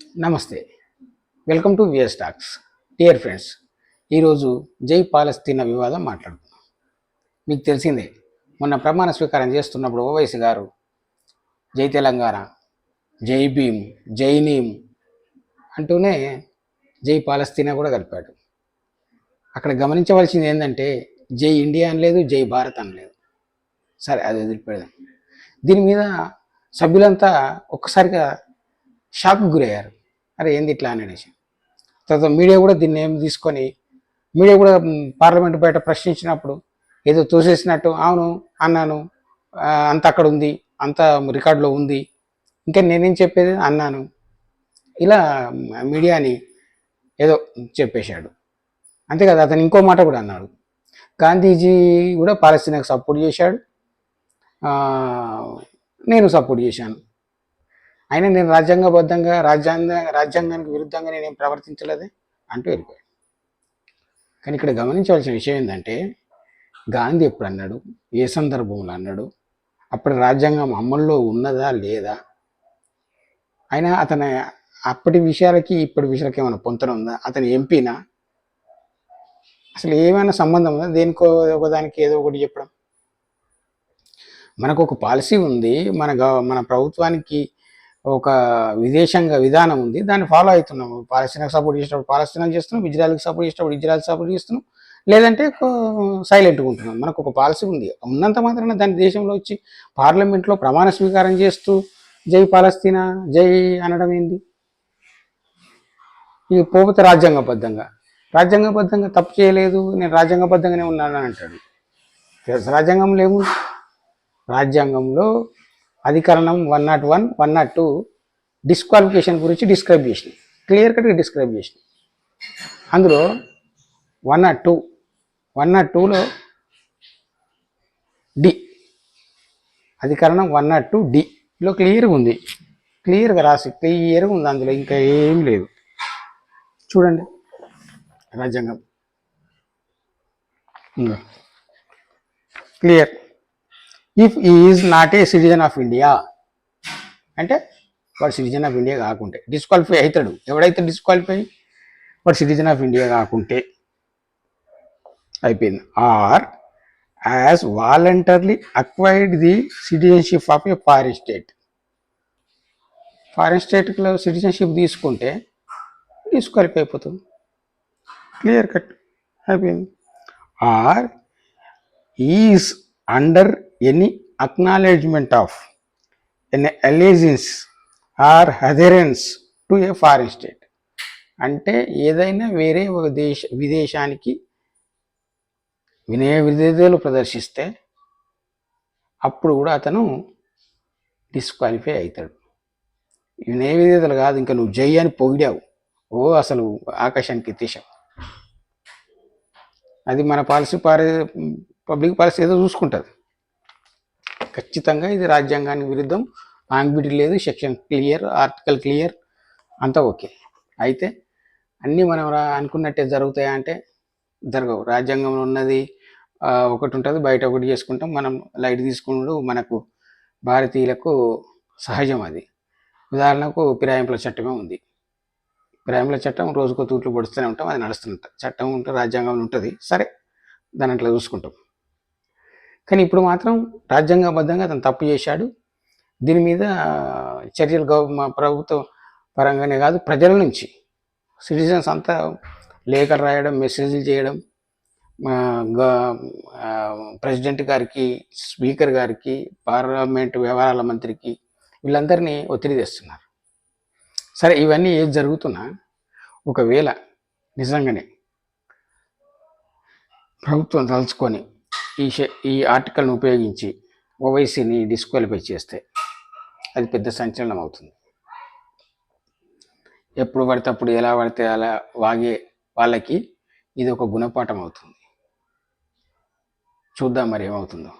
నమస్తే. Welcome to VS talks dear friends ఈరోజు జై పాలస్తీనా వివాదం మాట్లాడుతున్నాం మీకు తెలిసిందే మొన్న ప్రమాణ స్వీకారం చేస్తున్నప్పుడు ఓవైసీ గారు జై తెలంగాణ జై భీమ్ జై నీమ్ అంటూనే జై పాలస్తీనా కూడా కలిపాడు. అక్కడ గమనించవలసింది ఏంటంటే జై ఇండియా అని లేదు జై భారత్ అని లేదు సరే అది వదిలిపెడదాం. దీని మీద సభ్యులంతా ఒక్కసారిగా షాక్ గురయ్యారు. అరే ఏంది ఇట్లా అని అనేసి. తర్వాత మీడియా కూడా దీన్ని ఏం తీసుకొని మీడియా కూడా పార్లమెంట్ బయట ప్రశ్నించినప్పుడు ఏదో తోసేసినట్టు అవును అన్నాను అంత అక్కడ ఉంది అంత రికార్డులో ఉంది ఇంకా నేనేం చెప్పేది? అన్నాను. ఇలా మీడియాని ఏదో చెప్పేశాడు. అంతేకాదు అతను ఇంకో మాట కూడా అన్నాడు. గాంధీజీ కూడా పాలస్తీనాకు సపోర్ట్ చేశాడు. నేను సపోర్ట్ చేశాను. అయినా నేను రాజ్యాంగబద్ధంగా రాజ్యాంగ రాజ్యాంగానికి విరుద్ధంగా నేనేం ప్రవర్తించలేదు అంటూ వెళ్ళిపోయాడు. కానీ ఇక్కడ గమనించవలసిన విషయం ఏంటంటే గాంధీ ఎప్పుడు అన్నాడు? ఏ సందర్భంలో అన్నాడు? అప్పుడు రాజ్యాంగం అమల్లో ఉన్నదా లేదా? అయినా అతని అప్పటి విషయాలకి ఇప్పటి విషయాలకి ఏమైనా పొంతన ఉందా? అతని ఎంపీనా? అసలు ఏమైనా సంబంధం ఉందా? దేనికో ఒకదానికి ఏదో ఒకటి చెప్పడం. మనకు ఒక పాలసీ ఉంది. మన గ మన ప్రభుత్వానికి ఒక విదేశంగా విధానం ఉంది. దాన్ని ఫాలో అవుతున్నాం పాలస్తీనాకు సపోర్ట్ చేసేటప్పుడు పాలస్తీనాకు చేస్తున్నాం. ఇజ్రాయల్కి సపోర్ట్ చేసేటప్పుడు ఇజ్రాయల్ సపోర్ట్ చేస్తున్నాం. లేదంటే సైలెంట్గా ఉంటున్నాం. మనకు ఒక పాలసీ ఉంది. ఉన్నంత మాత్రాన దాని దేశంలో వచ్చి పార్లమెంట్లో ప్రమాణ స్వీకారం చేస్తూ జై పాలస్తీనా జై అనడం ఏంది? ఇక పోతే రాజ్యాంగబద్ధంగా. రాజ్యాంగబద్ధంగా తప్పు చేయలేదు. నేను రాజ్యాంగబద్ధంగానే ఉన్నాను అని అంటాడు. తెలుసు రాజ్యాంగంలో ఏముంది? రాజ్యాంగంలో అధికరణం one not one one not two disqualification గురించి డిస్క్రైబ్ చేసింది. క్లియర్ కట్గా డిస్క్రైబ్ చేసింది. అందులో one not two one not టూలో డి అధికరణం వన్ నాట్ టూ డిలో క్లియర్గా ఉంది. క్లియర్గా రాసి క్లియర్గా ఉంది అందులో ఇంకా ఏం లేదు. చూడండి. రాజ్యాంగం. Clear if is not a citizen of India అంటే వాడు సిటిజన్ ఆఫ్ ఇండియా కాకుంటే డిస్క్వాలిఫై అవుతాడు. ఎవడైతే డిస్క్వాలిఫై వాడు సిటిజన్ ఆఫ్ ఇండియా కాకుంటే అయిపోయింది. Or has voluntarily acquired the citizenship of a foreign state foreign స్టేట్లో సిటిజన్షిప్ తీసుకుంటే డిస్క్వాలిఫై అయిపోతుంది క్లియర్ కట్ అయిపోయింది. Or is under any acknowledgement of an allegiance or adherence to a foreign state అంటే ఏదైనా వేరే ఒక దేశ విదేశానికి వినయ విధేయతలు ప్రదర్శిస్తే అప్పుడు కూడా అతను డిస్క్వాలిఫై అవుతాడు. వినయ విధేతలు కాదు ఇంకా నువ్వు జై అని పొగిడావు. ఓ అసలు ఆకాశానికి ఎత్తేసావు అది మన పాలసీ పారే పబ్లిక్ పాలసీ ఏదో చూసుకుంటుంది. ఖచ్చితంగా ఇది రాజ్యాంగానికి విరుద్ధం. ఆంగ్బిటీ లేదు సెక్షన్ క్లియర్ ఆర్టికల్ క్లియర్ అంతా ఓకే అయితే అన్నీ మనం అనుకున్నట్టే జరుగుతాయా అంటే జరగవు. రాజ్యాంగంలో ఉన్నది ఒకటి ఉంటుంది బయట ఒకటి చేసుకుంటాం. మనం లైట్ తీసుకున్నాడు మనకు భారతీయులకు సహజం అది. ఉదాహరణకు పిరాయింపుల చట్టమే ఉంది. పిరాయింపుల చట్టం రోజుకో తూట్లు పొడుస్తూనే ఉంటాం అది నడుస్తుంటాం చట్టం ఉంటే రాజ్యాంగంలో ఉంటుంది సరే. దాని అట్లా చూసుకుంటాం. కానీ ఇప్పుడు మాత్రం రాజ్యాంగబద్ధంగా అతను తప్పు చేశాడు. దీని మీద చర్యలు గవ మా ప్రభుత్వం పరంగానే కాదు ప్రజల నుంచి సిటిజన్స్ అంతా లేఖలు రాయడం మెసేజ్లు చేయడం ప్రెసిడెంట్ గారికి స్పీకర్ గారికి పార్లమెంట్ వ్యవహారాల మంత్రికి వీళ్ళందరినీ ఒత్తిడి తెస్తున్నారు. సరే ఇవన్నీ ఏది జరుగుతున్నా ఒకవేళ నిజంగానే ప్రభుత్వం తలుచుకొని ఈ ఈ ఆర్టికల్ను ఉపయోగించి ఓవైసీని డిస్క్వాలిఫై చేస్తే అది పెద్ద సంచలనం అవుతుంది. ఎప్పుడు పడితే అప్పుడు ఎలా పడితే అలా వాగే వాళ్ళకి ఇది ఒక గుణపాఠం అవుతుంది. చూద్దాం మరి ఏమవుతుందో.